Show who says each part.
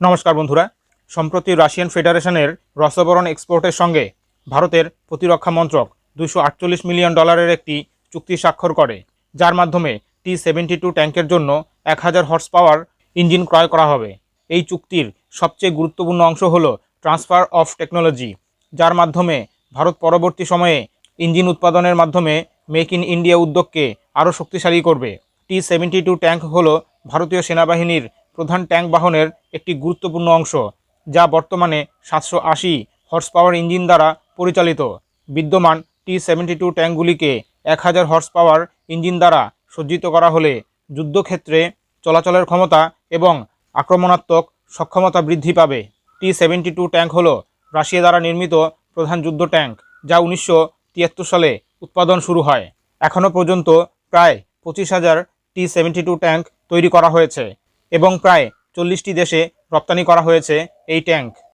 Speaker 1: নমস্কার বন্ধুরা। সম্প্রতি রাশিয়ান ফেডারেশনের রসবরণ এক্সপোর্টের সঙ্গে ভারতের প্রতিরক্ষা মন্ত্রক দুশো মিলিয়ন ডলারের একটি চুক্তি স্বাক্ষর করে, যার মাধ্যমে টি সেভেন্টি টু ট্যাঙ্কের জন্য এক হাজার হর্স পাওয়ার ইঞ্জিন ক্রয় করা হবে। এই চুক্তির সবচেয়ে গুরুত্বপূর্ণ অংশ হল ট্রান্সফার অফ টেকনোলজি, যার মাধ্যমে ভারত পরবর্তী সময়ে ইঞ্জিন উৎপাদনের মাধ্যমে মেক ইন ইন্ডিয়া উদ্যোগকে আরও শক্তিশালী করবে। টি সেভেন্টি টু ট্যাঙ্ক হল ভারতীয় সেনাবাহিনীর প্রধান ট্যাঙ্ক বাহনের একটি গুরুত্বপূর্ণ অংশ, যা বর্তমানে সাতশো আশি হর্স পাওয়ার ইঞ্জিন দ্বারা পরিচালিত। বিদ্যমান টি সেভেন্টি টু ট্যাঙ্কগুলিকে এক হাজার হর্স পাওয়ার ইঞ্জিন দ্বারা সজ্জিত করা হলে যুদ্ধক্ষেত্রে চলাচলের ক্ষমতা এবং আক্রমণাত্মক সক্ষমতা বৃদ্ধি পাবে। টি সেভেন্টি টু ট্যাঙ্ক হল রাশিয়া দ্বারা নির্মিত প্রধান যুদ্ধ ট্যাঙ্ক, যা উনিশশো তিয়াত্তর সালে উৎপাদন শুরু হয়। এখনও পর্যন্ত প্রায় পঁচিশ হাজার টি সেভেন্টি টু ট্যাঙ্ক তৈরি করা হয়েছে। এবং প্রায় চল্লিশটি দেশে রপ্তানি করা হয়েছে এই ট্যাঙ্ক।